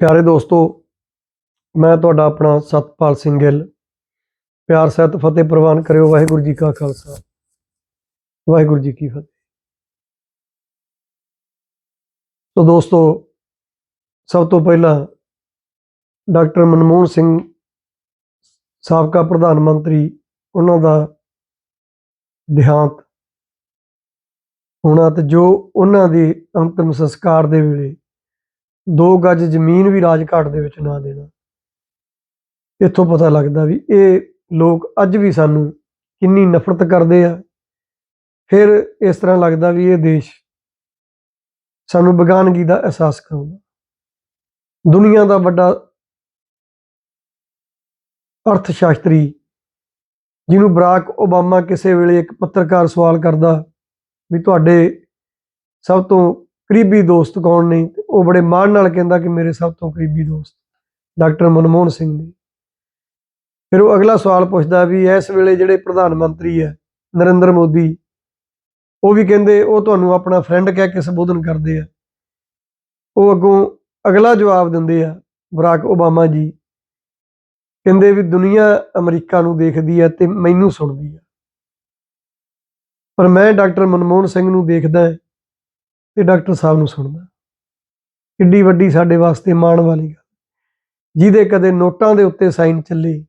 ਪਿਆਰੇ ਦੋਸਤੋ, ਮੈਂ ਤੁਹਾਡਾ ਆਪਣਾ ਸਤਪਾਲ ਸਿੰਘ ਗਿੱਲ ਪਿਆਰ, ਸਹਿਤ, ਫਤਿਹ ਪ੍ਰਵਾਨ ਕਰਿਓ। ਵਾਹਿਗੁਰੂ ਜੀ ਕਾ ਖਾਲਸਾ। ਵਾਹਿਗੁਰੂ ਜੀ ਕੀ ਫਤਿਹ। ਸੋ ਦੋਸਤੋ, ਸਭ ਤੋਂ ਪਹਿਲਾਂ ਡਾਕਟਰ ਮਨਮੋਹਨ ਸਿੰਘ ਸਾਬਕਾ ਪ੍ਰਧਾਨ ਮੰਤਰੀ, ਉਹਨਾਂ ਦਾ ਦੇਹਾਂਤ ਹੋਣਾ ਤੇ ਜੋ ਉਹਨਾਂ ਦੇ ਅੰਤਿਮ ਸੰਸਕਾਰ ਦੇ ਵੇਲੇ ਦੋ ਗੱਜ ਜ਼ਮੀਨ ਵੀ ਰਾਜਘਾਟ ਦੇ ਵਿੱਚ ਨਾ ਦੇਣਾ। ਇੱਥੋਂ ਪਤਾ ਲੱਗਦਾ ਵੀ ਇਹ ਲੋਕ ਅੱਜ ਵੀ ਸਾਨੂੰ ਕਿੰਨੀ ਨਫ਼ਰਤ ਕਰਦੇ ਆ। ਫਿਰ ਇਸ ਤਰ੍ਹਾਂ ਲੱਗਦਾ ਵੀ ਇਹ ਦੇਸ਼ ਸਾਨੂੰ ਬੇਗਾਨਗੀ ਦਾ ਅਹਿਸਾਸ ਕਰਾਉਂਦਾ। ਦੁਨੀਆ ਦਾ ਵੱਡਾ ਅਰਥ ਸ਼ਾਸਤਰੀ ਜਿਹਨੂੰ ਬਰਾਕ ਓਬਾਮਾ ਕਿਸੇ ਵੇਲੇ ਇੱਕ ਪੱਤਰਕਾਰ ਸਵਾਲ ਕਰਦਾ ਵੀ ਤੁਹਾਡੇ ਸਭ ਤੋਂ ਕਰੀਬੀ ਦੋਸਤ ਕੌਣ ਨੇ? ਤੇ ਉਹ ਬੜੇ ਮਾਣ ਨਾਲ ਕਹਿੰਦਾ ਕਿ ਮੇਰੇ ਸਭ ਤੋਂ ਕਰੀਬੀ ਦੋਸਤ, ਡਾਕਟਰ ਮਨਮੋਹਨ ਸਿੰਘ ਨੇ। ਫਿਰ ਉਹ ਅਗਲਾ ਸਵਾਲ ਪੁੱਛਦਾ ਵੀ ਇਸ ਵੇਲੇ ਜਿਹੜੇ ਪ੍ਰਧਾਨ ਮੰਤਰੀ ਹੈ, ਨਰਿੰਦਰ ਮੋਦੀ, ਉਹ ਵੀ ਕਹਿੰਦੇ ਉਹ ਤੁਹਾਨੂੰ ਆਪਣਾ ਫਰੈਂਡ ਕਹਿ ਕੇ ਸੰਬੋਧਨ ਕਰਦੇ ਆ। ਉਹ ਅੱਗੋਂ ਅਗਲਾ ਜਵਾਬ ਦਿੰਦੇ ਆ, ਬਰਾਕ ਓਬਾਮਾ ਜੀ, ਕਹਿੰਦੇ ਵੀ ਦੁਨੀਆ ਅਮਰੀਕਾ ਨੂੰ ਦੇਖਦੀ ਹੈ ਤੇ ਮੈਨੂੰ ਸੁਣਦੀ ਹੈ। ਪਰ ਮੈਂ ਡਾਕਟਰ ਮਨਮੋਹਨ ਸਿੰਘ ਨੂੰ ਦੇਖਦਾ ਤੇ ਡਾਕਟਰ ਸਾਹਿਬ ਨੂੰ ਸੁਣਦਾ। ਕਿੱਡੀ ਵੱਡੀ ਸਾਡੇ ਵਾਸਤੇ ਮਾਣ ਵਾਲੀ ਗੱਲ। ਜਿਹਦੇ ਕਦੇ ਨੋਟਾਂ ਦੇ ਉੱਤੇ ਸਾਈਨ ਚੱਲੇ,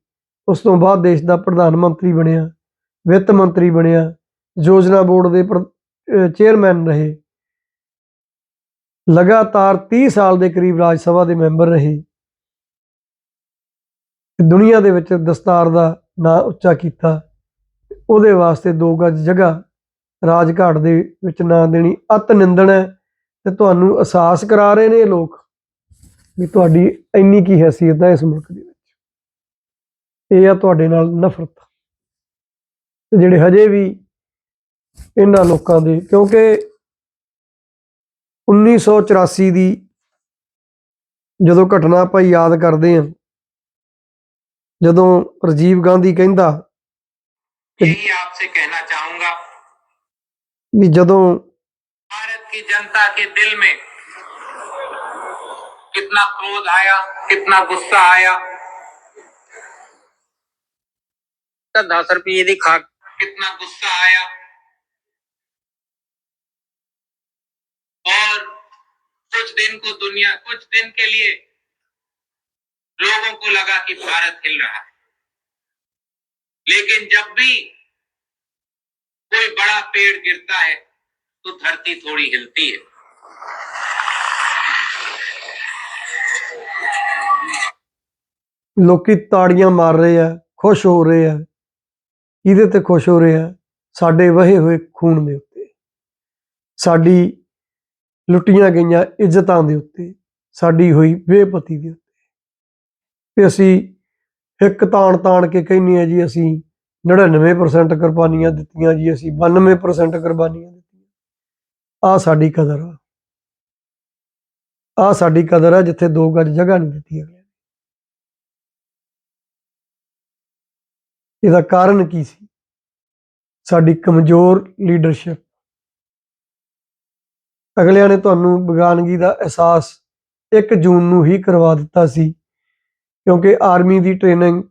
ਉਸ ਤੋਂ ਬਾਅਦ ਦੇਸ਼ ਦਾ ਪ੍ਰਧਾਨ ਮੰਤਰੀ ਬਣਿਆ, ਵਿੱਤ ਮੰਤਰੀ ਬਣਿਆ, ਯੋਜਨਾ ਬੋਰਡ ਦੇ ਚੇਅਰਮੈਨ ਰਹੇ। ਲਗਾਤਾਰ 30 ਸਾਲ ਦੇ ਕਰੀਬ ਰਾਜ ਸਭਾ ਦੇ ਮੈਂਬਰ ਰਹੇ। ਦੁਨੀਆ ਦੇ ਵਿੱਚ ਦਸਤਾਰ ਦਾ ਨਾਂ ਉੱਚਾ ਕੀਤਾ। ਉਹਦੇ ਵਾਸਤੇ ਦੋ ਗੱਜ ਜਗ੍ਹਾ ਰਾਜਘਾਟ ਦੇ ਵਿੱਚ ਨਾ ਦੇਣੀ ਅਤ ਨਿੰਦਣ ਹੈ ਤੇ ਤੁਹਾਨੂੰ ਅਹਿਸਾਸ ਕਰਾ ਰਹੇ ਨੇ ਇਹ ਲੋਕ ਵੀ ਤੁਹਾਡੀ ਇੰਨੀ ਕੀ ਹیثیت ਹੈ ਇਸ ਮੁਲਕ ਦੇ ਵਿੱਚ। ਇਹ ਆ ਤੁਹਾਡੇ ਨਾਲ ਨਫ਼ਰਤ। ਤੇ ਜਿਹੜੇ ਹਜੇ ਵੀ ਇਹਨਾਂ ਲੋਕਾਂ ਦੇ, ਕਿਉਂਕਿ 1984 ਦੀ ਜਦੋਂ ਘਟਨਾ ਆਪਾਂ ਯਾਦ ਕਰਦੇ ਆ ਜਦੋਂ ਰਜੀਵ ਗਾਂਧੀ ਕਹਿੰਦਾ ਕਿ ਆਪਸੇ ਕਹਿਣਾ ਵੀ ਜਦੋਂ भारत की जनता के दिल में कितना क्रोध आया कितना गुस्सा आया दस रुपये दी खा कितना गुस्सा आया और कुछ दिन को दुनिया कुछ दिन के लिए लोगों को लगा कि भारत हिल रहा है लेकिन जब भी कोई बड़ा पेड़ गिरता है तो धरती थोड़ी हिलती है ਲੋਕੀ ਤਾੜੀਆਂ ਮਾਰ ਰਹੇ ਆ ਖੁਸ਼ ਹੋ ਰਹੇ ਆ ਇਹਦੇ ਤੇ ਖੁਸ਼ ਹੋ ਰਹੇ ਆ ਸਾਡੇ ਵਹੇ ਹੋਏ ਖੂਨ ਦੇ ਉੱਤੇ ਸਾਡੀ ਲੁੱਟੀਆਂ ਗਈਆਂ ਇੱਜ਼ਤਾਂ ਦੇ ਉੱਤੇ ਸਾਡੀ ਹੋਈ ਬੇਪਤੀ ਦੇ ਉੱਤੇ ਤੇ ਅਸੀਂ ਇੱਕ ਤਾਣ ਤਾਣ ਕੇ ਕਹਿੰਦੇ ਆ ਜੀ ਅਸੀਂ 99% ਕੁਰਬਾਨੀਆਂ ਦਿੱਤੀਆਂ ਜੀ ਅਸੀਂ 92% ਕੁਰਬਾਨੀਆਂ ਦਿੱਤੀਆਂ। ਆ ਸਾਡੀ ਕਦਰ ਆ। ਆ ਸਾਡੀ ਕਦਰ ਆ ਜਿੱਥੇ ਦੋ ਗੱਜ ਜਗ੍ਹਾ ਨਹੀਂ ਦਿੱਤੀ ਅਗਲੇ ਇਹਦਾ ਕਾਰਨ ਕੀ ਸੀ? ਸਾਡੀ ਕਮਜ਼ੋਰ ਲੀਡਰਸ਼ਿਪ ਅਗਲਿਆਂ ਨੇ ਤੁਹਾਨੂੰ ਬੇਗਾਨਗੀ ਦਾ ਅਹਿਸਾਸ 1 ਜੂਨ ਨੂੰ ਹੀ ਕਰਵਾ ਦਿੱਤਾ ਸੀ, ਕਿਉਂਕਿ ਆਰਮੀ ਦੀ ਟ੍ਰੇਨਿੰਗ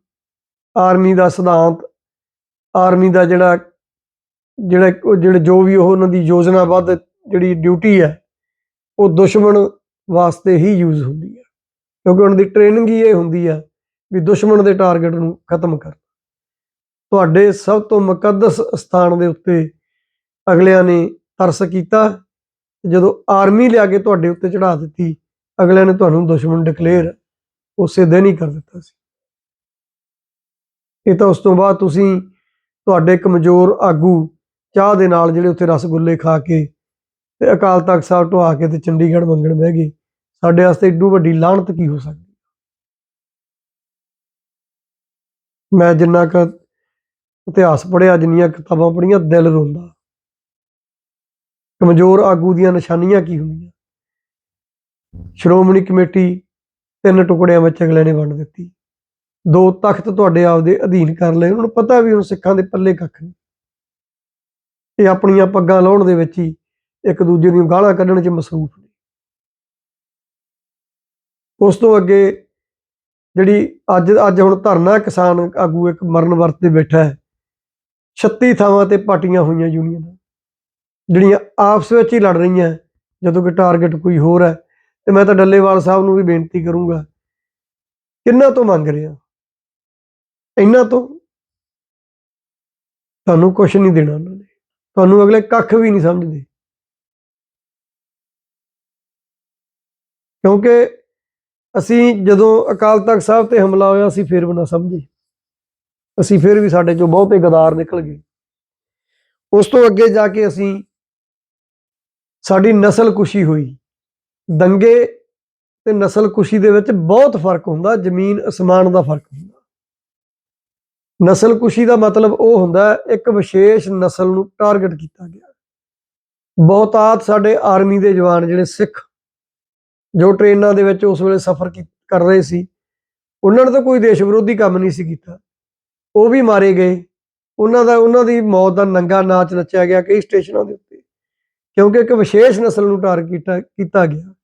ਆਰਮੀ ਦਾ ਸਿਧਾਂਤ ਆਰਮੀ ਦਾ ਜਿਹੜਾ ਜਿਹੜਾ ਉਹ ਜਿਹੜੇ ਜੋ ਵੀ ਉਹ ਉਹਨਾਂ ਦੀ ਯੋਜਨਾਬੱਧ ਜਿਹੜੀ ਡਿਊਟੀ ਹੈ, ਉਹ ਦੁਸ਼ਮਣ ਵਾਸਤੇ ਹੀ ਯੂਜ਼ ਹੁੰਦੀ ਹੈ। ਕਿਉਂਕਿ ਉਹਨਾਂ ਦੀ ਟ੍ਰੇਨਿੰਗ ਹੀ ਇਹ ਹੁੰਦੀ ਹੈ ਵੀ ਦੁਸ਼ਮਣ ਦੇ ਟਾਰਗੇਟ ਨੂੰ ਖਤਮ ਕਰ ਤੁਹਾਡੇ ਸਭ ਤੋਂ ਮੁਕੱਦਸ ਸਥਾਨ ਦੇ ਉੱਤੇ ਅਗਲਿਆਂ ਨੇ ਤਰਸ ਕੀਤਾ, ਜਦੋਂ ਆਰਮੀ ਲਿਆ ਕੇ ਤੁਹਾਡੇ ਉੱਤੇ ਚੜਾ ਦਿੱਤੀ, ਅਗਲਿਆਂ ਨੇ ਤੁਹਾਨੂੰ ਦੁਸ਼ਮਣ ਡਿਕਲੇਅਰ ਉਸੇ ਦਿਨ ਹੀ ਕਰ ਦਿੱਤਾ ਸੀ। ਇਹ ਤਾਂ ਉਸ ਤੋਂ ਬਾਅਦ ਤੁਸੀਂ ਤੁਹਾਡੇ ਕਮਜ਼ੋਰ ਆਗੂ ਚਾਹ ਦੇ ਨਾਲ ਜਿਹੜੇ ਉੱਥੇ ਰਸਗੁੱਲੇ ਖਾ ਕੇ ਤੇ ਅਕਾਲ ਤਖਤ ਸਾਹਿਬ ਢਵਾ ਕੇ ਤੇ ਚੰਡੀਗੜ੍ਹ ਮੰਗਣ ਬਹਿ ਗਏ, ਸਾਡੇ ਵਾਸਤੇ ਏਡੂ ਵੱਡੀ ਲਾਹਣਤ ਕੀ ਹੋ ਸਕਦੀ? ਮੈਂ ਜਿੰਨਾ ਕ ਇਤਿਹਾਸ ਪੜ੍ਹਿਆ, ਜਿੰਨੀਆਂ ਕਿਤਾਬਾਂ ਪੜ੍ਹੀਆਂ, ਦਿਲ ਰੋਂਦਾ। ਕਮਜ਼ੋਰ ਆਗੂ ਦੀਆਂ ਨਿਸ਼ਾਨੀਆਂ ਕੀ ਹੁੰਦੀਆਂ? ਸ਼੍ਰੋਮਣੀ ਕਮੇਟੀ ਤਿੰਨ ਟੁਕੜਿਆਂ ਵਿੱਚ ਅਗਲੇ ਨੇ ਵੰਡ ਦਿੱਤੀ। ਦੋ ਤਖਤ ਤੁਹਾਡੇ ਆਪ ਦੇ ਅਧੀਨ ਕਰ ਲਏ, ਉਹਨਾਂ ਨੂੰ ਪਤਾ ਵੀ ਹੁਣ ਸਿੱਖਾਂ ਦੇ ਪੱਲੇ ਕੱਖ ਨਹੀਂ ਇਹ ਆਪਣੀਆਂ ਪੱਗਾਂ ਲਾਉਣ ਦੇ ਵਿੱਚ ਹੀ ਇੱਕ ਦੂਜੇ ਦੀਆਂ ਗਾਲਾਂ ਕੱਢਣ 'ਚ ਮਸਰੂਫ ਨੇ। ਉਸ ਤੋਂ ਅੱਗੇ ਜਿਹੜੀ ਅੱਜ ਅੱਜ ਹੁਣ ਧਰਨਾ ਕਿਸਾਨ ਆਗੂ ਇੱਕ ਮਰਨ ਵਰਤ ਤੇ ਬੈਠਾ ਹੈ 36 ਥਾਵਾਂ ਤੇ ਪਾਰਟੀਆਂ ਹੋਈਆਂ ਯੂਨੀਅਨਾਂ ਜਿਹੜੀਆਂ ਆਪਸ ਵਿੱਚ ਹੀ ਲੜ ਰਹੀਆਂ, ਜਦੋਂ ਕਿ ਟਾਰਗੇਟ ਕੋਈ ਹੋਰ ਹੈ, ਤੇ ਮੈਂ ਤਾਂ ਡੱਲੇਵਾਲ ਸਾਹਿਬ ਨੂੰ ਵੀ ਬੇਨਤੀ ਕਰੂੰਗਾ, ਕਿੰਨਾ ਤੋਂ ਮੰਗ ਰਿਹਾ ਇਹਨਾਂ ਤੋਂ ਤੁਹਾਨੂੰ ਕੁਝ ਨਹੀਂ ਦੇਣਾ ਉਹਨਾਂ ਨੇ। ਤੁਹਾਨੂੰ ਅਗਲੇ ਕੱਖ ਵੀ ਨਹੀਂ ਸਮਝਦੇ। ਕਿਉਂਕਿ ਅਸੀਂ ਜਦੋਂ ਅਕਾਲ ਤਖਤ ਸਾਹਿਬ ਤੇ ਹਮਲਾ ਹੋਇਆ, ਅਸੀਂ ਫਿਰ ਵੀ ਨਾ ਸਮਝੇ। ਅਸੀਂ ਫਿਰ ਵੀ ਸਾਡੇ ਚੋਂ ਬਹੁਤੇ ਗਦਾਰ ਨਿਕਲ ਗਏ। ਉਸ ਤੋਂ ਅੱਗੇ ਜਾ ਕੇ ਅਸੀਂ ਸਾਡੀ ਨਸਲ ਕੁਸ਼ੀ ਹੋਈ। ਦੰਗੇ ਤੇ ਨਸਲ ਕੁਸ਼ੀ ਦੇ ਵਿੱਚ ਬਹੁਤ ਫ਼ਰਕ ਹੁੰਦਾ, ਜ਼ਮੀਨ ਅਸਮਾਨ ਦਾ ਫ਼ਰਕ ਹੁੰਦਾ। ਨਸਲ ਕੁਸ਼ੀ ਦਾ ਮਤਲਬ ਉਹ ਹੁੰਦਾ ਇੱਕ ਵਿਸ਼ੇਸ਼ ਨਸਲ ਨੂੰ ਟਾਰਗੇਟ ਕੀਤਾ ਗਿਆ ਬਹੁਤਾਤ ਸਾਡੇ ਆਰਮੀ ਦੇ ਜਵਾਨ ਜਿਹੜੇ ਸਿੱਖ ਜੋ ਟ੍ਰੇਨਾਂ ਦੇ ਵਿੱਚ ਉਸ ਵੇਲੇ ਸਫ਼ਰ ਕਰ ਰਹੇ ਸੀ, ਉਹਨਾਂ ਨੇ ਤਾਂ ਕੋਈ ਦੇਸ਼ ਵਿਰੋਧੀ ਕੰਮ ਨਹੀਂ ਸੀ ਕੀਤਾ। ਉਹ ਵੀ ਮਾਰੇ ਗਏ। ਉਹਨਾਂ ਦਾ, ਉਹਨਾਂ ਦੀ ਮੌਤ ਦਾ ਨੰਗਾ ਨਾਚ ਨੱਚਿਆ ਗਿਆ ਕਈ ਸਟੇਸ਼ਨਾਂ ਦੇ ਉੱਤੇ, ਕਿਉਂਕਿ ਇੱਕ ਵਿਸ਼ੇਸ਼ ਨਸਲ ਨੂੰ ਟਾਰਗੇਟ ਕੀਤਾ ਗਿਆ।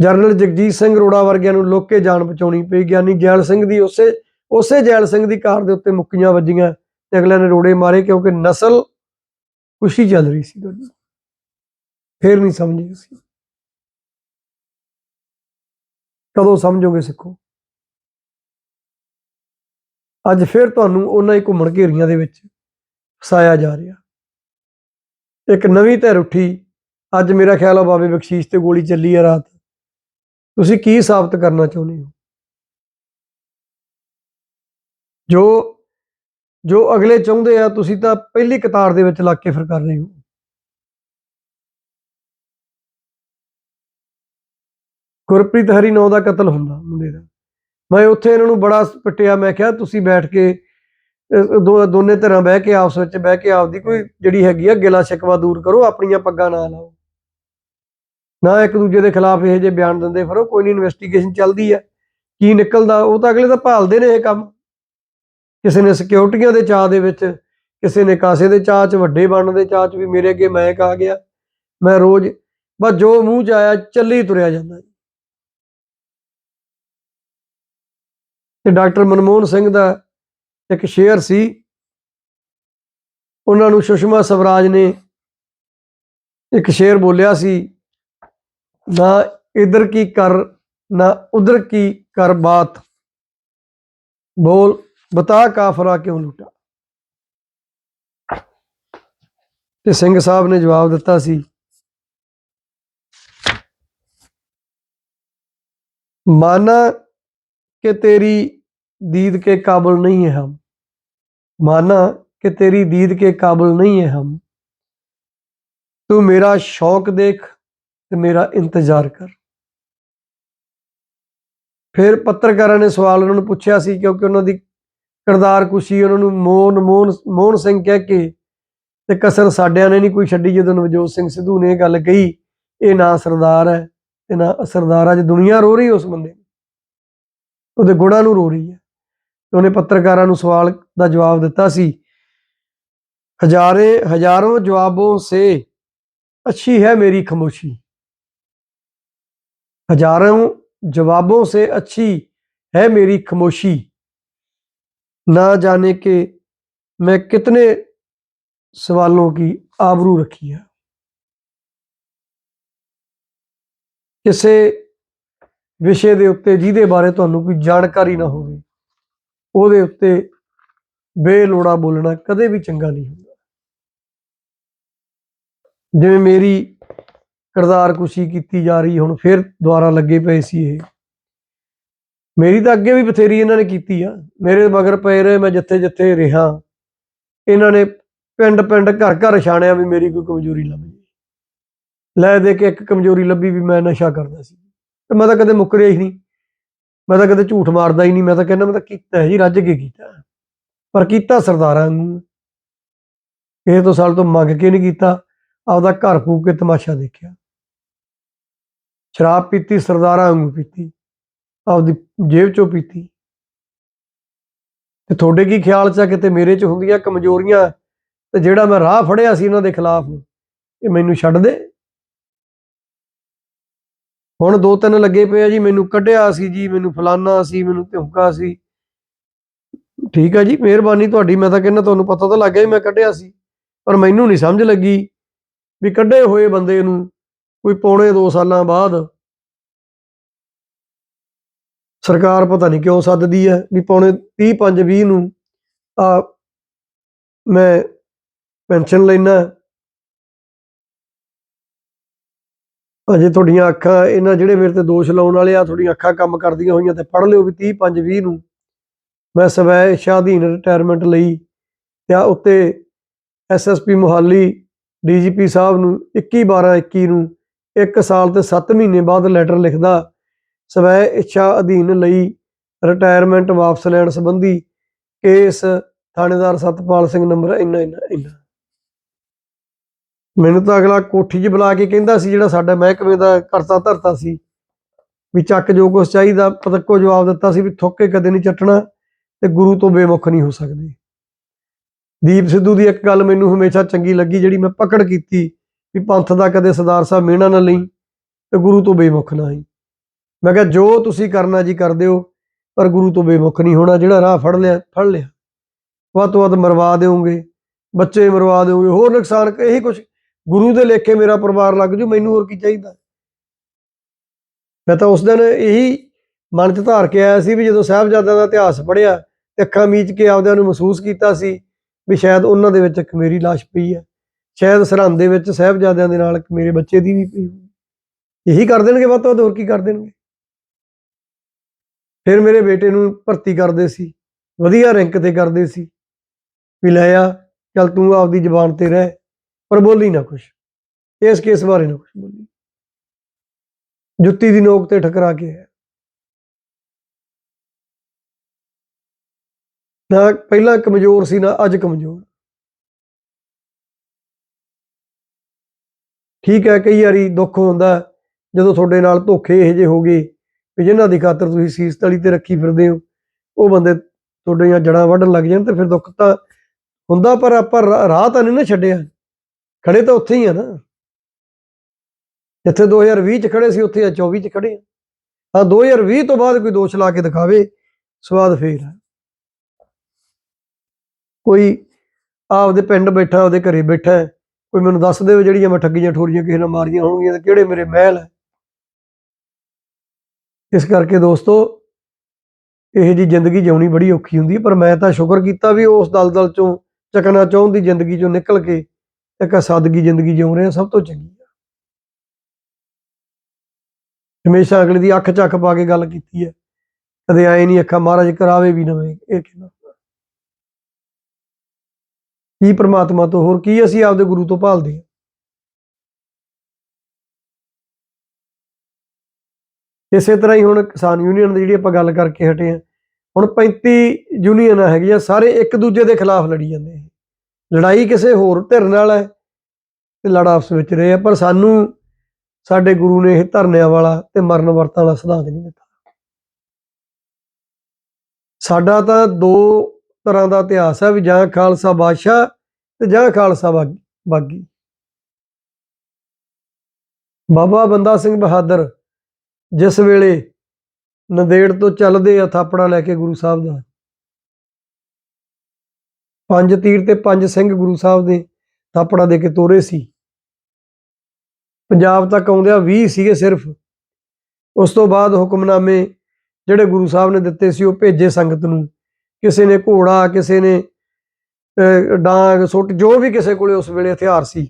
ਜਨਰਲ ਜਗਜੀਤ ਸਿੰਘ ਰੋੜਾ ਵਰਗਿਆਂ ਨੂੰ ਲੋਕ ਕੇ ਜਾਨ ਬਚਾਉਣੀ ਪਈ। ਗਿਆਨੀ ਜੈਲ ਸਿੰਘ ਦੀ ਉਸੇ ਉਸੇ ਜੈਲ ਸਿੰਘ ਦੀ ਕਾਰ ਦੇ ਉੱਤੇ ਮੁੱਕੀਆਂ ਵੱਜੀਆਂ ਤੇ ਅਗਲੇ ਨੇ ਰੋੜੇ ਮਾਰੇ ਕਿਉਂਕਿ ਨਸਲ ਖੁਸ਼ੀ ਚੱਲ ਰਹੀ ਸੀ ਦੋਨੋਂ। ਫੇਰ ਨਹੀਂ ਸਮਝੇ ਅਸੀਂ। ਕਦੋਂ ਸਮਝੋਗੇ ਸਿੱਖੋ? ਅੱਜ ਫਿਰ ਤੁਹਾਨੂੰ ਉਹਨਾਂ ਹੀ ਘੁੰਮਣ ਘੇਰੀਆਂ ਦੇ ਵਿੱਚ ਫਸਾਇਆ ਜਾ ਰਿਹਾ। ਇੱਕ ਨਵੀਂ ਧਿਰ ਉੱਠੀ। ਅੱਜ ਮੇਰਾ ਖਿਆਲ ਆ ਬਾਬੇ ਬਖਸ਼ੀਸ਼ ਤੇ ਗੋਲੀ ਚੱਲੀ ਆ ਰਾਤ। ਤੁਸੀਂ ਕੀ ਸਾਬਤ ਕਰਨਾ ਚਾਹੁੰਦੇ ਹੋ? ਜੋ ਜੋ ਅਗਲੇ ਚਾਹੁੰਦੇ ਆ, ਤੁਸੀਂ ਤਾਂ ਪਹਿਲੀ ਕਤਾਰ ਦੇ ਵਿੱਚ ਲੱਗ ਕੇ ਫਿਰ ਕਰ ਰਹੇ ਹੋ। ਗੁਰਪ੍ਰੀਤ ਹਰੀ ਨੌ ਦਾ ਕਤਲ ਹੁੰਦਾ ਮੁੰਡੇ ਦਾ। ਮੈਂ ਉੱਥੇ ਇਹਨਾਂ ਨੂੰ ਬੜਾ ਪਿੱਟਿਆ, ਮੈਂ ਕਿਹਾ, ਤੁਸੀਂ ਬੈਠ ਕੇ ਦੋ, ਦੋਨੇ ਧਿਰਾਂ ਬਹਿ ਕੇ ਆਪਸ ਵਿੱਚ, ਬਹਿ ਕੇ ਆਪਦੀ ਕੋਈ ਜਿਹੜੀ ਹੈਗੀ ਆ, ਗਿਲਾ ਸ਼ਿਕਵਾ ਦੂਰ ਕਰੋ, ਆਪਣੀਆਂ ਪੱਗਾਂ ਨਾ ਲਾਓ। ਨਾ ਇੱਕ ਦੂਜੇ ਦੇ ਖਿਲਾਫ ਇਹ ਜੇ ਬਿਆਨ ਦਿੰਦੇ ਫਿਰੋ, ਕੋਈ ਨਹੀਂ ਇਨਵੈਸਟੀਗੇਸ਼ਨ ਚੱਲਦੀ ਹੈ ਕੀ ਨਿਕਲਦਾ, ਉਹ ਤਾਂ ਅਗਲੇ ਤਾਂ ਭਾਲਦੇ ਨੇ ਇਹ ਕੰਮ। ਕਿਸੇ ਨੇ ਸਿਕਿਉਰਟੀਆਂ ਦੇ ਚਾਹ ਦੇ ਵਿੱਚ, ਕਿਸੇ ਨੇ ਕਾਸੇ ਦੇ ਚਾਹ 'ਚ, ਵੱਡੇ ਬਣਨ ਦੇ ਚਾਹ 'ਚ ਵੀ ਮੇਰੇ ਅੱਗੇ ਮੈਂ ਕਹਾ ਗਿਆ। ਮੈਂ ਰੋਜ਼, ਬਸ ਜੋ ਮੂੰਹ 'ਚ ਆਇਆ, ਚੱਲੀ ਤੁਰਿਆ ਜਾਂਦਾ ਜੀ। ਤੇ ਡਾਕਟਰ ਮਨਮੋਹਨ ਸਿੰਘ ਦਾ ਇੱਕ ਸ਼ੇਅਰ ਸੀ। ਉਹਨਾਂ ਨੂੰ ਸੁਸ਼ਮਾ ਸਵਰਾਜ ਨੇ ਇੱਕ ਸ਼ੇਅਰ ਬੋਲਿਆ ਸੀ, ਨਾ ਇਧਰ ਕੀ ਕਰ, ਨਾ ਉਧਰ ਕੀ ਕਰ ਬਾਤ। ਬੋਲ ਬਤਾ ਕਾਫਰਾ ਕਿਉਂ ਲੁੱਟਾ ਤੇ ਸਿੰਘ ਸਾਹਿਬ ਨੇ ਜਵਾਬ ਦਿੱਤਾ ਸੀ माना कि तेरी दीद के काबिल नहीं है हम माना कि तेरी दीद के काबिल नहीं है हम तू मेरा शौक देख ਤੇ ਮੇਰਾ ਇੰਤਜ਼ਾਰ ਕਰ ਫਿਰ ਪੱਤਰਕਾਰਾਂ ਨੇ ਸਵਾਲ ਉਹਨਾਂ ਨੂੰ ਪੁੱਛਿਆ ਸੀ ਕਿਉਂਕਿ ਉਹਨਾਂ ਦੀ ਕਿਰਦਾਰ ਕੁਸ਼ੀ, ਉਹਨਾਂ ਨੂੰ ਮੋਹਨ ਮੋਹਨ ਮੋਹਨ ਸਿੰਘ ਕਹਿ ਕੇ ਤੇ ਕਸਰ ਸਾਡਿਆਂ ਨੇ ਨਹੀਂ ਕੋਈ ਛੱਡੀ ਜਦੋਂ ਨਵਜੋਤ ਸਿੰਘ ਸਿੱਧੂ ਨੇ ਇਹ ਗੱਲ ਕਹੀ, ਇਹ ਨਾ ਸਰਦਾਰ ਹੈ ਤੇ ਨਾ ਸਰਦਾਰ ਅੱਜ ਦੁਨੀਆ ਰੋ ਰਹੀ ਉਸ ਬੰਦੇ ਨੂੰ ਉਹਦੇ ਗੁਣਾਂ ਨੂੰ ਰੋ ਰਹੀ ਹੈ। ਤੇ ਉਹਨੇ ਪੱਤਰਕਾਰਾਂ ਨੂੰ ਸਵਾਲ ਦਾ ਜਵਾਬ ਦਿੱਤਾ ਸੀ, ਹਜ਼ਾਰੇ, ਹਜ਼ਾਰੋਂ ਜਵਾਬੋਂ ਸੇ ਅੱਛੀ ਹੈ ਮੇਰੀ ਖਾਮੋਸ਼ੀ। ਹਜ਼ਾਰੋਂ ਜਵਾਬੋਂ ਸੇ ਅੱਛੀ ਹੈ ਮੇਰੀ ਖਾਮੋਸ਼ੀ। ना जाने के मैं कितने सवालों की आबरू रखी है ਕਿਸੇ ਵਿਸ਼ੇ ਦੇ ਉੱਤੇ ਜਿਹਦੇ ਬਾਰੇ ਤੁਹਾਨੂੰ ਕੋਈ ਜਾਣਕਾਰੀ ਨਾ ਹੋਵੇ ਉਹਦੇ ਉੱਤੇ ਬੇਲੋੜਾ ਬੋਲਣਾ ਕਦੇ ਵੀ ਚੰਗਾ ਨਹੀਂ ਹੁੰਦਾ ਜਿਵੇਂ ਮੇਰੀ ਕਿਰਦਾਰ ਕੁਸ਼ੀ ਕੀਤੀ ਜਾ ਰਹੀ ਹੁਣ ਫਿਰ ਦੁਆਰਾ ਲੱਗੇ ਪਏ ਸੀ ਇਹ ਮੇਰੀ ਤਾਂ ਅੱਗੇ ਵੀ ਬਥੇਰੀ ਇਹਨਾਂ ਨੇ ਕੀਤੀ ਆ। ਮੇਰੇ ਮਗਰ ਪਏ ਰਹੇ, ਮੈਂ ਜਿੱਥੇ ਜਿੱਥੇ ਰਿਹਾ। ਇਹਨਾਂ ਨੇ ਪਿੰਡ ਪਿੰਡ ਘਰ ਘਰ ਛਾਣਿਆ ਵੀ ਮੇਰੀ ਕੋਈ ਕਮਜ਼ੋਰੀ ਲੱਭ ਜੇ। ਲੈ ਦੇ ਕੇ ਇੱਕ ਕਮਜ਼ੋਰੀ ਲੱਭੀ ਵੀ ਮੈਂ ਨਸ਼ਾ ਕਰਦਾ ਸੀ। ਤੇ ਮੈਂ ਤਾਂ ਕਦੇ ਮੁੱਕਰਿਆ ਹੀ ਨਹੀਂ। ਮੈਂ ਤਾਂ ਕਦੇ ਝੂਠ ਮਾਰਦਾ ਹੀ ਨਹੀਂ। ਮੈਂ ਤਾਂ ਕਹਿੰਦਾ ਮੈਂ ਤਾਂ ਕੀਤਾ ਹੈ ਜੀ ਰੱਜ ਕੇ ਕੀਤਾ। ਪਰ ਕੀਤਾ ਸਰਦਾਰਾਂ ਨੂੰ। ਇਹ ਤੋਂ ਸਾਲ ਤੋਂ ਮੰਗ ਕੇ ਨਹੀਂ ਕੀਤਾ। ਆਪਦਾ ਘਰ ਫੂਕ ਕੇ ਤਮਾਸ਼ਾ ਦੇਖਿਆ। ਸ਼ਰਾਬ ਪੀਤੀ, ਸਰਦਾਰਾਂ ਵਾਂਗੂ ਪੀਤੀ। ਆਪਦੀ ਜੇਬ ਚੋਂ ਪੀਤੀ। ਤੇ ਤੁਹਾਡੇ ਕੀ ਖਿਆਲ ਚ ਆ ਕਿਤੇ ਮੇਰੇ ਚ ਹੁੰਦੀਆਂ ਕਮਜ਼ੋਰੀਆਂ? ਤੇ ਜਿਹੜਾ ਮੈਂ ਰਾਹ ਫੜਿਆ ਸੀ ਇਹਨਾਂ ਦੇ ਖਿਲਾਫ, ਇਹ ਮੈਨੂੰ ਛੱਡ ਦੇ। ਹੁਣ ਦੋ ਤਿੰਨ ਲੱਗੇ ਪਏ ਆ ਜੀ, ਮੈਨੂੰ ਕੱਢਿਆ ਸੀ ਜੀ, ਮੈਨੂੰ ਫਲਾਨਾ ਸੀ, ਮੈਨੂੰ ਧਮਕਾ ਸੀ। ਠੀਕ ਹੈ ਜੀ, ਮਿਹਰਬਾਨੀ ਤੁਹਾਡੀ, ਮੈਂ ਤਾਂ ਕਹਿੰਦਾ ਤੁਹਾਨੂੰ ਪਤਾ ਤਾਂ ਲੱਗ ਗਿਆ ਵੀ ਮੈਂ ਕੱਢਿਆ ਸੀ। ਪਰ ਮੈਨੂੰ ਨਹੀਂ ਸਮਝ ਲੱਗੀ ਵੀ ਕੱਢੇ ਹੋਏ ਬੰਦੇ ਨੂੰ ਕੋਈ ਪੌਣੇ 2 ਸਾਲਾਂ ਬਾਅਦ ਸਰਕਾਰ ਪਤਾ ਨਹੀਂ ਕਿਉਂ ਸੱਦਦੀ ਹੈ ਵੀ ਪੌਣੇ 30 5 20 ਨੂੰ ਆ ਮੈਂ ਪੈਨਸ਼ਨ ਲੈਣਾ ਅਜੇ ਤੁਹਾਡੀਆਂ ਅੱਖਾਂ, ਇਹਨਾਂ ਜਿਹੜੇ ਮੇਰੇ ਤੇ ਦੋਸ਼ ਲਾਉਣ ਵਾਲੇ ਆ, ਤੁਹਾਡੀਆਂ ਅੱਖਾਂ ਕੰਮ ਕਰਦੀਆਂ ਹੋਈਆਂ ਤੇ ਪੜ੍ਹ ਲਿਓ ਵੀ 30 5 20 ਨੂੰ। ਮੈਂ ਸਵੈ ਸ਼ਾਧੀਨ ਰਿਟਾਇਰਮੈਂਟ ਲਈ ਤੇ ਆ ਉੱਤੇ ਐਸਐਸਪੀ ਮੁਹਾਲੀ ਡੀਜੀਪੀ ਸਾਹਿਬ ਨੂੰ 21 12 21 ਨੂੰ 1 ਸਾਲ ਤੇ 7 ਮਹੀਨੇ ਬਾਅਦ ਲੈਟਰ ਲਿਖਦਾ। ਸਵੈ ਇੱਛਾ ਅਧੀਨ ਲਈ ਰਿਟਾਇਰਮੈਂਟ ਵਾਪਸ ਲੈਣ ਸੰਬੰਧੀ ਕੇਸ ਥਾਣੇਦਾਰ ਸਤਪਾਲ ਸਿੰਘ ਨੰਬਰ ਇੰਨਾ ਇੰਨਾ ਇੰਨਾ। ਮੈਨੂੰ ਤਾਂ ਅਗਲਾ ਕੋਠੀ 'ਚ ਬੁਲਾ ਕੇ ਕਹਿੰਦਾ ਸੀ ਜਿਹੜਾ ਸਾਡਾ ਮਹਿਕਮੇ ਦਾ ਕਰਤਾ ਧਰਤਾ ਸੀ ਵੀ ਚੱਕ ਜੋ ਕੁਛ ਚਾਹੀਦਾ, ਪਤੱਕੋ ਜਵਾਬ ਦਿੱਤਾ ਸੀ ਵੀ ਥੁੱਕੇ ਕਦੇ ਨਹੀਂ ਚੱਟਣਾ ਤੇ ਗੁਰੂ ਤੋਂ ਬੇਮੁਖ ਨਹੀਂ ਹੋ ਸਕਦੇ। ਦੀਪ ਸਿੱਧੂ ਦੀ ਇੱਕ ਗੱਲ ਮੈਨੂੰ ਹਮੇਸ਼ਾ ਚੰਗੀ ਲੱਗੀ ਜਿਹੜੀ ਮੈਂ ਪਕੜ ਕੀਤੀ ਵੀ ਪੰਥ ਦਾ ਕਦੇ ਸਰਦਾਰ ਸਾਹਿਬ ਮਿਹਣਾ ਨਾ ਲਈ ਤੇ ਗੁਰੂ ਤੋਂ ਬੇਮੁਖ ਨਾ ਹੀ ਮੈਂ ਕਿਹਾ, ਜੋ ਤੁਸੀਂ ਕਰਨਾ ਜੀ ਕਰ ਦਿਓ ਪਰ ਗੁਰੂ ਤੋਂ ਬੇਮੁਖ ਨਹੀਂ ਹੋਣਾ, ਜਿਹੜਾ ਰਾਹ ਫੜ ਲਿਆ ਫੜ ਲਿਆ। ਵੱਧ ਤੋਂ ਵੱਧ ਮਰਵਾ ਦਿਓਗੇ, ਬੱਚੇ ਮਰਵਾ ਦਿਓਗੇ, ਹੋਰ ਨੁਕਸਾਨ ਇਹੀ ਕੁਝ ਗੁਰੂ ਦੇ ਲੇਖੇ ਮੇਰਾ ਪਰਿਵਾਰ ਲੱਗ ਜੂ, ਮੈਨੂੰ ਹੋਰ ਕੀ ਚਾਹੀਦਾ? ਮੈਂ ਤਾਂ ਉਸ ਦਿਨ ਇਹੀ ਮਨ 'ਚ ਧਾਰ ਕੇ ਆਇਆ ਸੀ ਵੀ ਜਦੋਂ ਸਾਹਿਬਜ਼ਾਦਿਆਂ ਦਾ ਇਤਿਹਾਸ ਪੜ੍ਹਿਆ, ਤੇ ਅੱਖਾਂ ਮੀਚ ਕੇ ਆਪਦਿਆਂ ਨੂੰ ਮਹਿਸੂਸ ਕੀਤਾ ਸੀ ਵੀ ਸ਼ਾਇਦ ਉਹਨਾਂ ਦੇ ਵਿੱਚ ਇੱਕ ਮੇਰੀ ਲਾਸ਼ ਪਈ ਹੈ। ਸ਼ਾਇਦ ਸਰਹੰਦ ਦੇ ਵਿੱਚ ਸਾਹਿਬਜ਼ਾਦਿਆਂ ਦੇ ਨਾਲ ਇੱਕ ਮੇਰੇ ਬੱਚੇ ਦੀ ਵੀ ਪਈ ਇਹੀ ਕਰ ਦੇਣਗੇ ਵੱਧ ਤੋਂ ਵੱਧ, ਹੋਰ ਕੀ ਕਰ ਦੇਣਗੇ? ਫਿਰ ਮੇਰੇ ਬੇਟੇ ਨੂੰ ਭਰਤੀ ਕਰਦੇ ਸੀ, ਵਧੀਆ ਰੈਂਕ ਤੇ ਕਰਦੇ ਸੀ। ਵੀ ਲੈ ਆ, ਚੱਲ ਤੂੰ ਆਪਦੀ ਜਬਾਨ ਤੇ ਰਹਿ, ਪਰ ਬੋਲੀ ਨਾ ਕੁਛ। ਇਸ ਕੇਸ ਬਾਰੇ ਨਾ ਕੁਛ ਬੋਲੀ। ਜੁੱਤੀ ਦੀ ਨੋਕ ਤੇ ਠਕਰਾ ਕੇ ਹੈ ਨਾ ਪਹਿਲਾਂ ਕਮਜ਼ੋਰ ਸੀ, ਨਾ ਅੱਜ ਕਮਜ਼ੋਰ। ਠੀਕ ਹੈ, ਕਈ ਵਾਰੀ ਦੁੱਖ ਹੁੰਦਾ ਜਦੋਂ ਤੁਹਾਡੇ ਨਾਲ ਧੋਖੇ ਇਹੋ ਜਿਹੇ ਹੋ ਗਏ। ਵੀ ਜਿਨ੍ਹਾਂ ਦੀ ਖਾਤਰ ਤੁਸੀਂ ਸੀਸ ਤਲੀ ਤੇ ਰੱਖੀ ਫਿਰਦੇ ਹੋ, ਉਹ ਬੰਦੇ ਤੁਹਾਡੀਆਂ ਜੜਾਂ ਵੱਢਣ ਲੱਗ ਜਾਣ ਤੇ ਫਿਰ ਦੁੱਖ ਤਾਂ ਹੁੰਦਾ, ਪਰ ਆਪਾਂ ਰਾ- ਰਾਹ ਤਾਂ ਨਹੀਂ ਨਾ ਛੱਡਿਆ। ਖੜੇ ਤਾਂ ਉੱਥੇ ਹੀ ਆ ਨਾ। ਜਿੱਥੇ 2020 ਚ ਖੜੇ ਸੀ, ਉੱਥੇ ਆ 24 ਚ ਖੜੇ ਆ। ਹਾਂ 2020 ਤੋਂ ਬਾਅਦ ਕੋਈ ਦੋਸ਼ ਲਾ ਕੇ ਦਿਖਾਵੇ, ਸਵਾਦ ਫੇਰ ਹੈ ਕੋਈ ਆਪਦੇ ਪਿੰਡ ਬੈਠਾ, ਉਹਦੇ ਘਰੇ ਬੈਠਾ, ਕੋਈ ਮੈਨੂੰ ਦੱਸ ਦੇਵੇ ਜਿਹੜੀਆਂ ਮੈਂ ਠੱਗੀਆਂ ਠੋਰੀਆਂ ਕਿਸੇ ਨਾਲ ਮਾਰੀਆਂ ਹੋਣਗੀਆਂ ਤੇ ਕਿਹੜੇ ਮੇਰੇ ਮਹਿਲ ਹੈ ਇਸ ਕਰਕੇ ਦੋਸਤੋ, ਇਹ ਜੀ ਜ਼ਿੰਦਗੀ ਜਿਉਣੀ ਬੜੀ ਔਖੀ ਹੁੰਦੀ ਹੈ, ਪਰ ਮੈਂ ਤਾਂ ਸ਼ੁਕਰ ਕੀਤਾ ਵੀ ਉਸ ਦਲਦਲ ਚੋਂ, ਚੱਕਣਾ ਚਾਹੁੰਦੀ ਜ਼ਿੰਦਗੀ ਚੋਂ ਨਿਕਲ ਕੇ ਇੱਕ ਸਾਦਗੀ ਜ਼ਿੰਦਗੀ ਜਿਉ ਰਿਹਾ ਸਭ ਤੋਂ ਚੰਗੀ ਆ। ਹਮੇਸ਼ਾ ਅਗਲੇ ਦੀ ਅੱਖ ਚੱਕ ਪਾ ਕੇ ਗੱਲ ਕੀਤੀ ਹੈ। ਕਦੇ ਆਏ ਨਹੀਂ ਅੱਖਾਂ, ਮਹਾਰਾਜ ਕਰਾਵੇ ਵੀ ਨਵੇਂ ਇਹ ਕਹਿੰਦਾ ਕੀ ਪ੍ਰਮਾਤਮਾ ਤੋਂ, ਹੋਰ ਕੀ ਅਸੀਂ ਆਪਦੇ ਗੁਰੂ ਤੋਂ ਭਾਲਦੇ ਹਾਂ? ਇਸੇ ਤਰ੍ਹਾਂ ਹੀ ਹੁਣ ਕਿਸਾਨ ਯੂਨੀਅਨ ਦੀ ਜਿਹੜੀ ਆਪਾਂ ਗੱਲ ਕਰਕੇ ਹਟੇ ਆ ਹੁਣ 35 ਯੂਨੀਅਨਾਂ ਹੈਗੀਆਂ, ਸਾਰੇ ਇੱਕ ਦੂਜੇ ਦੇ ਖਿਲਾਫ ਲੜੀ ਜਾਂਦੇ ਲੜਾਈ ਕਿਸੇ ਹੋਰ ਧਿਰ ਨਾਲ ਹੈ ਤੇ ਲੜ ਆਪਸ ਵਿੱਚ ਰਹੇ ਆ, ਪਰ ਸਾਨੂੰ ਸਾਡੇ ਗੁਰੂ ਨੇ ਇਹ ਧਰਨਿਆਂ ਵਾਲਾ ਤੇ ਮਰਨ ਵਰਤਾਂ ਵਾਲਾ ਸਿਧਾਂਤ ਨਹੀਂ ਦਿੱਤਾ। ਸਾਡਾ ਤਾਂ ਦੋ ਤਰ੍ਹਾਂ ਦਾ ਇਤਿਹਾਸ ਹੈ, ਵੀ ਜਾਂ ਖਾਲਸਾ ਬਾਦਸ਼ਾਹ ਤੇ ਜਾਂ ਖਾਲਸਾ ਬਾਗ- ਬਾਗੀ। ਬਾਬਾ ਬੰਦਾ ਸਿੰਘ ਬਹਾਦਰ ਜਿਸ ਵੇਲੇ ਨੰਦੇੜ ਤੋਂ ਚੱਲਦੇ ਆ ਥਾਪੜਾ ਲੈ ਕੇ ਗੁਰੂ ਸਾਹਿਬ ਦਾ, ਪੰਜ ਤੀਰ ਤੇ ਪੰਜ ਸਿੰਘ ਗੁਰੂ ਸਾਹਿਬ ਦੇ ਥਾਪੜਾ ਦੇ ਕੇ ਤੋਰੇ ਸੀ। ਪੰਜਾਬ ਤੱਕ ਆਉਂਦਿਆਂ 20 ਸੀਗੇ ਸਿਰਫ। ਉਸ ਤੋਂ ਬਾਅਦ ਹੁਕਮਨਾਮੇ ਜਿਹੜੇ ਗੁਰੂ ਸਾਹਿਬ ਨੇ ਦਿੱਤੇ ਸੀ, ਉਹ ਭੇਜੇ ਸੰਗਤ ਨੂੰ। ਕਿਸੇ ਨੇ ਘੋੜਾ, ਕਿਸੇ ਨੇ ਡਾਂਗ, ਸੁੱਟ, ਜੋ ਵੀ ਕਿਸੇ ਕੋਲੇ ਉਸ ਵੇਲੇ ਹਥਿਆਰ ਸੀ,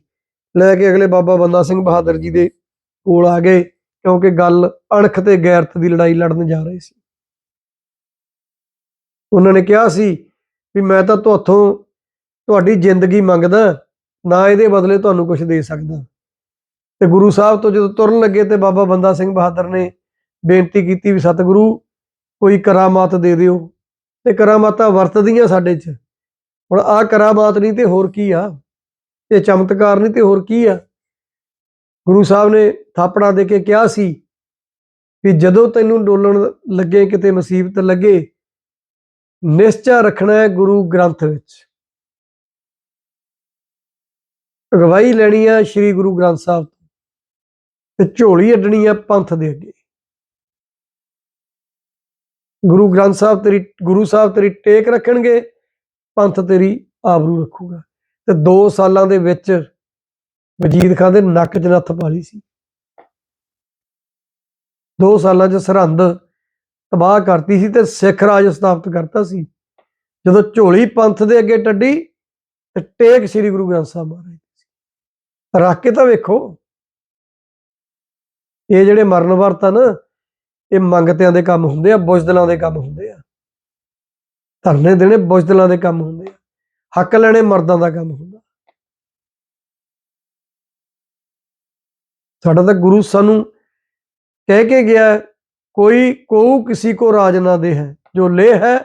ਲੈ ਕੇ ਅਗਲੇ ਬਾਬਾ ਬੰਦਾ ਸਿੰਘ ਬਹਾਦਰ ਜੀ ਦੇ ਕੋਲ ਆ ਗਏ। ਕਿਉਂਕਿ ਗੱਲ ਅਣਖ ਤੇ ਗੈਰਤ ਦੀ ਲੜਾਈ ਲੜਨ ਜਾ ਰਹੇ ਸੀ। ਉਹਨਾਂ ਨੇ ਕਿਹਾ ਸੀ ਵੀ ਮੈਂ ਤਾਂ ਤੁਹਾਥੋਂ ਤੁਹਾਡੀ ਜ਼ਿੰਦਗੀ ਮੰਗਦਾ, ਨਾ ਇਹਦੇ ਬਦਲੇ ਤੁਹਾਨੂੰ ਕੁਝ ਦੇ ਸਕਦਾ। ਤੇ ਗੁਰੂ ਸਾਹਿਬ ਤੋਂ ਜਦੋਂ ਤੁਰਨ ਲੱਗੇ ਤੇ ਬਾਬਾ ਬੰਦਾ ਸਿੰਘ ਬਹਾਦਰ ਨੇ ਬੇਨਤੀ ਕੀਤੀ ਵੀ ਸਤਿਗੁਰੂ, ਕੋਈ ਕਰਾਮਾਤ ਦੇ ਦਿਓ। ਤੇ ਕਰਾਮਾਤਾਂ ਵਰਤਦੀਆਂ ਸਾਡੇ 'ਚ। ਹੁਣ ਆਹ ਕਰਾਮਾਤ ਨਹੀਂ ਤੇ ਹੋਰ ਕੀ ਆ? ਇਹ ਚਮਤਕਾਰ ਨਹੀਂ ਤੇ ਹੋਰ ਕੀ ਆ? ਗੁਰੂ ਸਾਹਿਬ ਨੇ ਥਾਪੜਾ ਦੇ ਕੇ ਕਿਹਾ ਸੀ ਵੀ ਜਦੋਂ ਤੈਨੂੰ ਡੋਲਣ ਲੱਗੇ, ਕਿਤੇ ਮੁਸੀਬਤ ਲੱਗੇ, ਨਿਸ਼ਚਾ ਰੱਖਣਾ ਹੈ ਗੁਰੂ ਗ੍ਰੰਥ ਵਿੱਚ। ਅਗਵਾਈ ਲੈਣੀ ਹੈ ਸ੍ਰੀ ਗੁਰੂ ਗ੍ਰੰਥ ਸਾਹਿਬ ਤੋਂ ਤੇ ਝੋਲੀ ਅੱਡਣੀ ਹੈ ਪੰਥ ਦੇ ਅੱਗੇ। ਗੁਰੂ ਗ੍ਰੰਥ ਸਾਹਿਬ ਤੇਰੀ, ਗੁਰੂ ਸਾਹਿਬ ਤੇਰੀ ਟੇਕ ਰੱਖਣਗੇ, ਪੰਥ ਤੇਰੀ ਆਬਰੂ ਰੱਖੂਗਾ। ਤੇ 2 ਸਾਲਾਂ ਦੇ ਵਿੱਚ ਵਜੀਦ ਖਾਨ ਦੇ ਨੱਕ 'ਚ ਨੱਥ ਪਾ ਲਈ ਸੀ। 2 ਸਾਲਾਂ 'ਚ ਸਰਹੰਦ ਤਬਾਹ ਕਰਤੀ ਸੀ ਤੇ ਸਿੱਖ ਰਾਜ ਸਥਾਪਿਤ ਕਰਤਾ ਸੀ। ਜਦੋਂ ਝੋਲੀ ਪੰਥ ਦੇ ਅੱਗੇ ਟੱਡੀ ਤੇ ਟੇਕ ਸ੍ਰੀ ਗੁਰੂ ਗ੍ਰੰਥ ਸਾਹਿਬ ਮਹਾਰਾਜ ਸੀ। ਰੱਖ ਕੇ ਤਾਂ ਵੇਖੋ, ਇਹ ਜਿਹੜੇ ਮਰਨ ਵਰਤ ਆ ਨਾ, ਇਹ ਮੰਗਤਿਆਂ ਦੇ ਕੰਮ ਹੁੰਦੇ ਆ, ਬੁਝਦਲਾਂ ਦੇ ਕੰਮ ਹੁੰਦੇ ਆ। ਧਰਨੇ ਦੇਣੇ, ਬੁਝਦਲਾਂ ਦੇ ਕੰਮ ਹੁੰਦੇ ਆ। ਹੱਕ ਲੈਣੇ, ਮਰਦਾਂ ਦਾ ਕੰਮ ਹੁੰਦਾ। ਸਾਡਾ ਤਾਂ ਗੁਰੂ ਸਾਨੂੰ ਕਹਿ ਕੇ ਗਿਆ ਹੈ, ਕੋਈ ਕੋਉ ਕਿਸੀ ਕੋ ਰਾਜ ਨਾ ਦੇ ਹੈ ਜੋ ਲੈ ਹੈ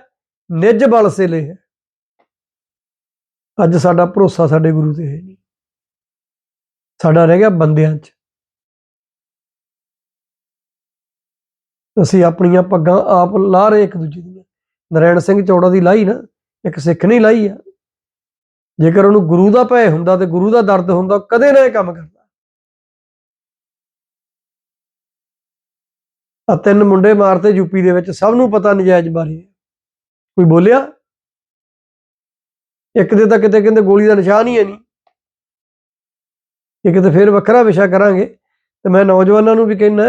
ਨਿਜ ਬਲ ਸੇ ਲੈ ਹੈ। ਅੱਜ ਸਾਡਾ ਭਰੋਸਾ ਸਾਡੇ ਗੁਰੂ ਤੇ ਹੈ ਨਹੀਂ। ਸਾਡਾ ਰਹਿ ਗਿਆ ਬੰਦਿਆਂ 'ਚ। ਅਸੀਂ ਆਪਣੀਆਂ ਪੱਗਾਂ ਆਪ ਲਾ ਰਹੇ ਇੱਕ ਦੂਜੇ ਦੀਆਂ। ਨਰੈਣ ਸਿੰਘ ਚੌੜਾ ਦੀ ਲਾਈ ਨਾ ਇੱਕ ਸਿੱਖ ਨਹੀਂ ਲਾਈ ਆ। ਜੇਕਰ ਉਹਨੂੰ ਗੁਰੂ ਦਾ ਭੈ ਹੁੰਦਾ ਤੇ ਗੁਰੂ ਦਾ ਦਰਦ ਹੁੰਦਾ ਉਹ ਕਦੇ ਨਾ ਇਹ ਕੰਮ ਕਰਦਾ। ਆ ਤਿੰਨ ਮੁੰਡੇ ਮਾਰਤੇ ਯੂਪੀ ਦੇ ਵਿੱਚ, ਸਭ ਨੂੰ ਪਤਾ ਨਜਾਇਜ਼ ਬਾਰੇ। ਕੋਈ ਬੋਲਿਆ? ਇੱਕ ਦੇ ਤਾਂ ਕਿਤੇ ਕਹਿੰਦੇ ਗੋਲੀ ਦਾ ਨਿਸ਼ਾਨ ਹੀ ਹੈ ਨਹੀਂ। ਇਹ ਕਿਤੇ ਫਿਰ ਵੱਖਰਾ ਵਿਸ਼ਾ ਕਰਾਂਗੇ। ਤੇ ਮੈਂ ਨੌਜਵਾਨਾਂ ਨੂੰ ਵੀ ਕਹਿੰਦਾ,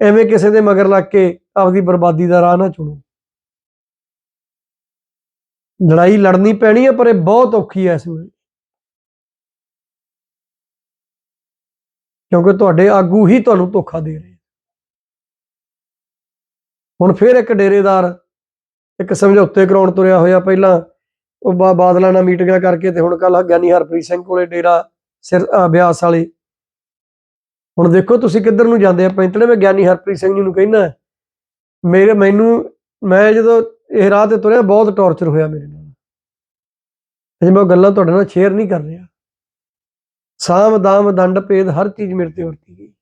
ਐਵੇਂ ਕਿਸੇ ਦੇ ਮਗਰ ਲੱਗ ਕੇ ਆਪਦੀ ਬਰਬਾਦੀ ਦਾ ਰਾਹ ਨਾ ਚੁਣੋ। ਲੜਾਈ ਲੜਨੀ ਪੈਣੀ ਹੈ ਪਰ ਇਹ ਬਹੁਤ ਔਖੀ ਹੈ ਇਸ ਵੇਲੇ। ਕਿਉਂਕਿ ਤੁਹਾਡੇ ਆਗੂ ਹੀ ਤੁਹਾਨੂੰ ਧੋਖਾ ਦੇ ਰਹੇ। ਹੁਣ ਫਿਰ ਇੱਕ ਡੇਰੇਦਾਰ ਇੱਕ ਸਮਝੌਤੇ ਕਰਾਉਣ ਤੁਰਿਆ ਹੋਇਆ ਪਹਿਲਾਂ। ਉਹ ਬਾਦਲਾਂ ਨਾਲ ਮੀਟਿੰਗਾਂ ਕਰਕੇ ਤੇ ਹੁਣ ਕੱਲ ਗਿਆਨੀ ਹਰਪ੍ਰੀਤ ਸਿੰਘ ਕੋਲੇ ਡੇਰਾ ਸਿਰ ਅਭਿਆਸ ਵਾਲੇ। ਹੁਣ ਦੇਖੋ ਤੁਸੀਂ ਕਿੱਧਰ ਨੂੰ ਜਾਂਦੇ ਆ। ਪੈਂਤੜੇ ਮੈਂ ਗਿਆਨੀ ਹਰਪ੍ਰੀਤ ਸਿੰਘ ਜੀ ਨੂੰ ਕਹਿੰਦਾ ਮੇਰੇ, ਮੈਨੂੰ, ਮੈਂ ਜਦੋਂ ਇਹ ਰਾਹ ਤੇ ਤੁਰਿਆ ਬਹੁਤ ਟੌਰਚਰ ਹੋਇਆ ਮੇਰੇ ਨਾਲ। ਅਜੇ ਮੈਂ ਉਹ ਗੱਲਾਂ ਤੁਹਾਡੇ ਨਾਲ ਸ਼ੇਅਰ ਨਹੀਂ ਕਰ ਰਿਹਾ। ਸਾਮ ਦਾਮ ਦੰਡ ਭੇਦ ਹਰ ਚੀਜ਼ ਮੇਰੇ ਤੇ ਵਰਤੀ ਗਈ।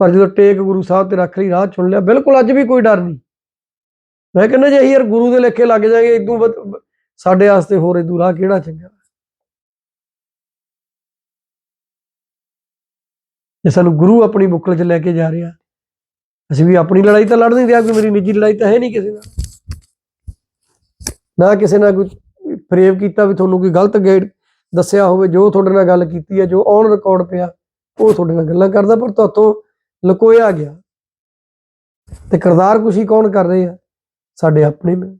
ਪਰ ਜਦੋਂ ਟੇਕ ਗੁਰੂ ਸਾਹਿਬ ਤੇ ਰੱਖ ਲਈ, ਰਾਹ ਚੁਣ ਲਿਆ, ਬਿਲਕੁਲ ਅੱਜ ਵੀ ਕੋਈ ਡਰ ਨਹੀਂ। ਮੈਂ ਕਹਿੰਦਾ ਜੇ ਅਸੀਂ ਯਾਰ ਗੁਰੂ ਦੇ ਲੇਖੇ ਲੱਗ ਜਾਗੇ ਇਦੋਂ ਸਾਡੇ ਵਾਸਤੇ ਹੋਰ ਇਦੋਂ ਰਾਹ ਕਿਹੜਾ ਚੰਗਾ? ਜੇ ਸਾਨੂੰ ਗੁਰੂ ਆਪਣੀ ਬੁੱਕਲ 'ਚ ਲੈ ਕੇ ਜਾ ਰਿਹਾ, ਅਸੀਂ ਵੀ ਆਪਣੀ ਲੜਾਈ ਤਾਂ ਲੜ ਨਹੀਂ ਰਿਹਾ ਕੋਈ ਮੇਰੀ ਨਿੱਜੀ ਲੜਾਈ ਤਾਂ ਹੈ ਨਹੀਂ ਕਿਸੇ ਨਾਲ। ਨਾ ਕਿਸੇ ਨਾਲ ਕੋਈ ਪ੍ਰੇਵ ਕੀਤਾ ਵੀ ਤੁਹਾਨੂੰ ਕੋਈ ਗਲਤ ਗਾਈਡ ਦੱਸਿਆ ਹੋਵੇ, ਜੋ ਤੁਹਾਡੇ ਨਾਲ ਗੱਲ ਕੀਤੀ ਹੈ, ਜੋ ਔਨ ਰਿਕਾਰਡ ਪਿਆ, ਉਹ ਤੁਹਾਡੇ ਨਾਲ ਗੱਲਾਂ ਕਰਦਾ, ਪਰ ਤੁਹਾਤੋਂ ਲੁਕੋਇਆ ਗਿਆ। ਤੇ ਕਰਤਾਰ ਕੁਸ਼ੀ ਕੌਣ ਕਰ ਰਹੇ ਆ ਸਾਡੇ ਆਪਣੇ ਨੇ।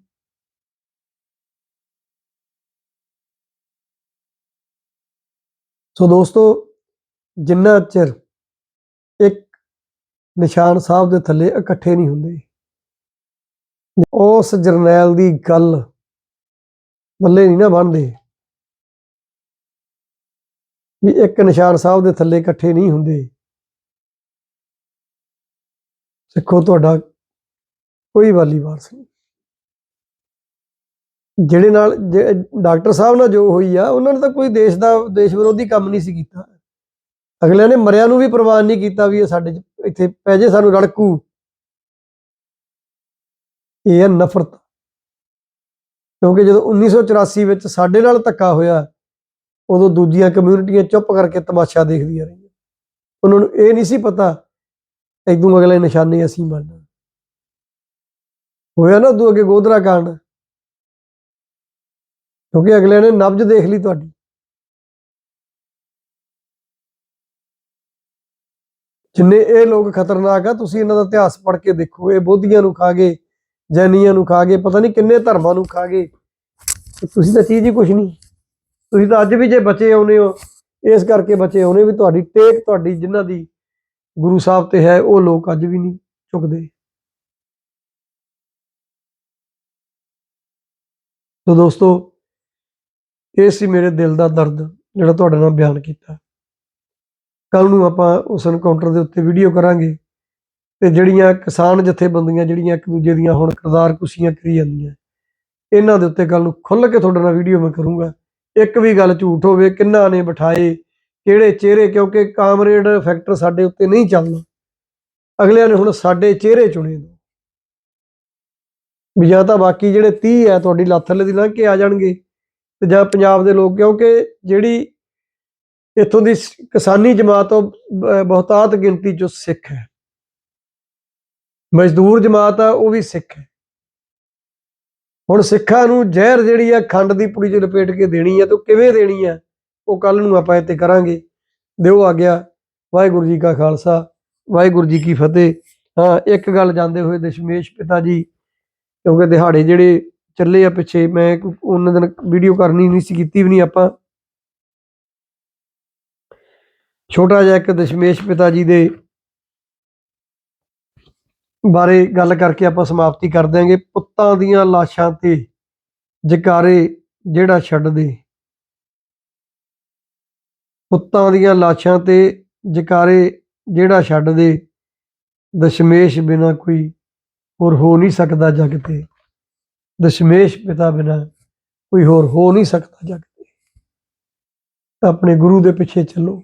ਸੋ ਦੋਸਤੋ, ਜਿੰਨਾ ਚਿਰ ਇੱਕ ਨਿਸ਼ਾਨ ਸਾਹਿਬ ਦੇ ਥੱਲੇ ਇਕੱਠੇ ਨਹੀਂ ਹੁੰਦੇ, ਉਸ ਜਰਨੈਲ ਦੀ ਗੱਲ ਬੱਲੇ ਨਹੀਂ ਨਾ ਬਣਦੇ, ਵੀ ਇੱਕ ਨਿਸ਼ਾਨ ਸਾਹਿਬ ਦੇ ਥੱਲੇ ਇਕੱਠੇ ਨਹੀਂ ਹੁੰਦੇ ਸਿੱਖੋ ਤੁਹਾਡਾ ਕੋਈ ਵਾਲੀ ਵਾਰਸ ਨਹੀਂ। ਜਿਹੜੇ ਨਾਲ ਜੇ- ਡਾਕਟਰ ਸਾਹਿਬ ਨਾਲ ਜੋ ਹੋਈ ਆ, ਉਹਨਾਂ ਨੇ ਤਾਂ ਕੋਈ ਦੇਸ਼ ਦਾ, ਦੇਸ਼ ਵਿਰੋਧੀ ਕੰਮ ਨਹੀਂ ਸੀ ਕੀਤਾ। ਅਗਲਿਆਂ ਨੇ ਮਰਿਆਂ ਨੂੰ ਵੀ ਪ੍ਰਵਾਨ ਨਹੀਂ ਕੀਤਾ ਵੀ ਇਹ ਸਾਡੇ ਇੱਥੇ ਪੈ ਜੇ ਸਾਨੂੰ ਰੜਕੂ। ਇਹ ਹੈ ਨਫ਼ਰਤ। ਕਿਉਂਕਿ ਜਦੋਂ 1984 ਵਿੱਚ ਸਾਡੇ ਨਾਲ ਧੱਕਾ ਹੋਇਆ, ਉਦੋਂ ਦੂਜੀਆਂ ਕਮਿਊਨਿਟੀਆਂ ਚੁੱਪ ਕਰਕੇ ਤਮਾਸ਼ਾ ਦੇਖਦੀਆਂ ਰਹੀਆਂ। ਉਹਨਾਂ ਨੂੰ ਇਹ ਨਹੀਂ ਸੀ ਪਤਾ ਇਦੋਂ ਅਗਲੇ ਨਿਸ਼ਾਨੇ ਅਸੀਂ ਮੰਨਣਾ ਹੋਇਆ ਨਾ ਉਦੋਂ ਅੱਗੇ ਗੋਧਰਾ ਕਾਂਡ। ਕਿਉਂਕਿ ਅਗਲੇ ਨੇ ਨਬਜ ਦੇਖ ਲਈ ਤੁਹਾਡੀ। ਜਿੰਨੇ ਇਹ ਲੋਕ ਖਤਰਨਾਕ ਆ, ਤੁਸੀਂ ਇਹਨਾਂ ਦਾ ਇਤਿਹਾਸ ਪੜ੍ਹ ਕੇ ਦੇਖੋ। ਇਹ ਬੋਧੀਆਂ ਨੂੰ ਖਾ ਗਏ, ਜੈਨੀਆਂ ਨੂੰ ਖਾ ਗਏ, ਪਤਾ ਨਹੀਂ ਕਿੰਨੇ ਧਰਮਾਂ ਨੂੰ ਖਾ ਗਏ। ਤੁਸੀਂ ਤਾਂ ਚੀਜ਼ ਹੀ ਕੁਝ ਨਹੀਂ। ਤੁਸੀਂ ਤਾਂ ਅੱਜ ਵੀ ਜੇ ਬਚੇ ਆਉਨੇ ਹੋ, ਇਸ ਕਰਕੇ ਬਚੇ ਆਉਨੇ ਵੀ ਤੁਹਾਡੀ ਟੇਕ ਤੁਹਾਡੀ ਜਿਨ੍ਹਾਂ ਦੀ ਗੁਰੂ ਸਾਹਿਬ ਤੇ ਹੈ, ਉਹ ਲੋਕ ਅੱਜ ਵੀ ਨਹੀਂ ਝੁਕਦੇ। ਸੋ ਦੋਸਤੋ, ਇਹ ਸੀ ਮੇਰੇ ਦਿਲ ਦਾ ਦਰਦ, ਜਿਹੜਾ ਤੁਹਾਡੇ ਨਾਲ ਬਿਆਨ ਕੀਤਾ। ਕੱਲ ਨੂੰ ਆਪਾਂ ਉਸ ਐਨਕਾਊਂਟਰ ਦੇ ਉੱਤੇ ਵੀਡੀਓ ਕਰਾਂਗੇ, ਤੇ ਜਿਹੜੀਆਂ ਕਿਸਾਨ ਜਥੇਬੰਦੀਆਂ, ਜਿਹੜੀਆਂ ਇੱਕ ਦੂਜੇ ਦੀਆਂ ਹੁਣ ਕਿਰਦਾਰ ਕੁਸ਼ੀਆਂ ਕਰੀ ਜਾਂਦੀਆਂ, ਇਹਨਾਂ ਦੇ ਉੱਤੇ ਕੱਲ ਨੂੰ ਖੁੱਲ੍ਹ ਕੇ ਤੁਹਾਡੇ ਨਾਲ ਵੀਡੀਓ ਮੈਂ ਕਰੂੰਗਾ। ਇੱਕ ਵੀ ਗੱਲ ਝੂਠ ਹੋਵੇ, ਕਿੰਨਾ ਨੇ ਬਿਠਾਏ ਕਿਹੜੇ ਚਿਹਰੇ? ਕਿਉਂਕਿ ਕਾਮਰੇਡ ਫੈਕਟਰ ਸਾਡੇ ਉੱਤੇ ਨਹੀਂ ਚੱਲਣਾ ਅਗਲਿਆਂ ਨੇ ਹੁਣ ਸਾਡੇ ਚਿਹਰੇ ਚੁਣੇ ਨੇ ਵੀ ਜਾਂ ਤਾਂ ਬਾਕੀ ਜਿਹੜੇ 30 ਹੈ, ਤੁਹਾਡੀ ਲੱਤ ਦੀ ਲੰਘ ਕੇ ਆ ਜਾਣਗੇ। ਤੇ ਜਾਂ ਪੰਜਾਬ ਦੇ ਲੋਕ, ਕਿਉਂਕਿ ਜਿਹੜੀ ਇੱਥੋਂ ਦੀ ਕਿਸਾਨੀ ਜਮਾਤ ਉਹ ਬਹੁਤਾਤ ਗਿਣਤੀ ਚੋਂ ਸਿੱਖ ਹੈ। ਮਜ਼ਦੂਰ ਜਮਾਤ ਆ, ਉਹ ਵੀ ਸਿੱਖ ਹੈ। ਹੁਣ ਸਿੱਖਾਂ ਨੂੰ ਜ਼ਹਿਰ ਜਿਹੜੀ ਆ, ਖੰਡ ਦੀ ਪੁੜੀ 'ਚ ਲਪੇਟ ਕੇ ਦੇਣੀ ਆ, ਤੇ ਉਹ ਕਿਵੇਂ ਦੇਣੀ ਆ? ਉਹ ਕੱਲ ਨੂੰ ਆਪਾਂ ਇੱਥੇ ਕਰਾਂਗੇ। ਦਿਓ ਆ ਗਿਆ। ਵਾਹਿਗੁਰੂ ਜੀ ਕਾ ਖਾਲਸਾ, ਵਾਹਿਗੁਰੂ ਜੀ ਕੀ ਫਤਿਹ। ਹਾਂ, ਇੱਕ ਗੱਲ ਜਾਂਦੇ ਹੋਏ ਦਸ਼ਮੇਸ਼ ਪਿਤਾ ਜੀ, ਕਿਉਂਕਿ ਦਿਹਾੜੇ ਜਿਹੜੇ ਚੱਲੇ ਆ ਪਿੱਛੇ, ਮੈਂ ਉਹਨਾਂ ਦਿਨ ਵੀਡੀਓ ਕਰਨੀ ਨਹੀਂ ਸੀ, ਕੀਤੀ ਵੀ ਨਹੀਂ ਆਪਾਂ। ਛੋਟਾ ਜਿਹਾ ਇੱਕ ਦਸ਼ਮੇਸ਼ ਪਿਤਾ ਜੀ ਦੇ ਬਾਰੇ ਗੱਲ ਕਰਕੇ ਆਪਾਂ ਸਮਾਪਤੀ ਕਰ ਦਿਆਂਗੇ। ਪੁੱਤਾਂ ਦੀਆਂ ਲਾਸ਼ਾਂ ਤੇ ਜਕਾਰੇ ਜਿਹੜਾ ਛੱਡ ਦੇ ਪੁੱਤਾਂ ਦੀਆਂ ਲਾਸ਼ਾਂ ਤੇ ਜਕਾਰੇ ਜਿਹੜਾ ਛੱਡ ਦੇ, ਦਸ਼ਮੇਸ਼ ਬਿਨਾ ਕੋਈ ਹੋਰ ਹੋ ਨਹੀਂ ਸਕਦਾ ਜਗ ਤੇ ਦਸ਼ਮੇਸ਼ ਪਿਤਾ ਬਿਨਾ ਕੋਈ ਹੋਰ ਹੋ ਨਹੀਂ ਸਕਦਾ ਜਗ ਤੇ ਆਪਣੇ ਗੁਰੂ ਦੇ ਪਿੱਛੇ ਚੱਲੋ।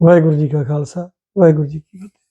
ਵਾਹਿਗੁਰੂ ਜੀ ਕਾ ਖਾਲਸਾ, ਵਾਹਿਗੁਰੂ ਜੀ ਕੀ ਫਤਿਹ।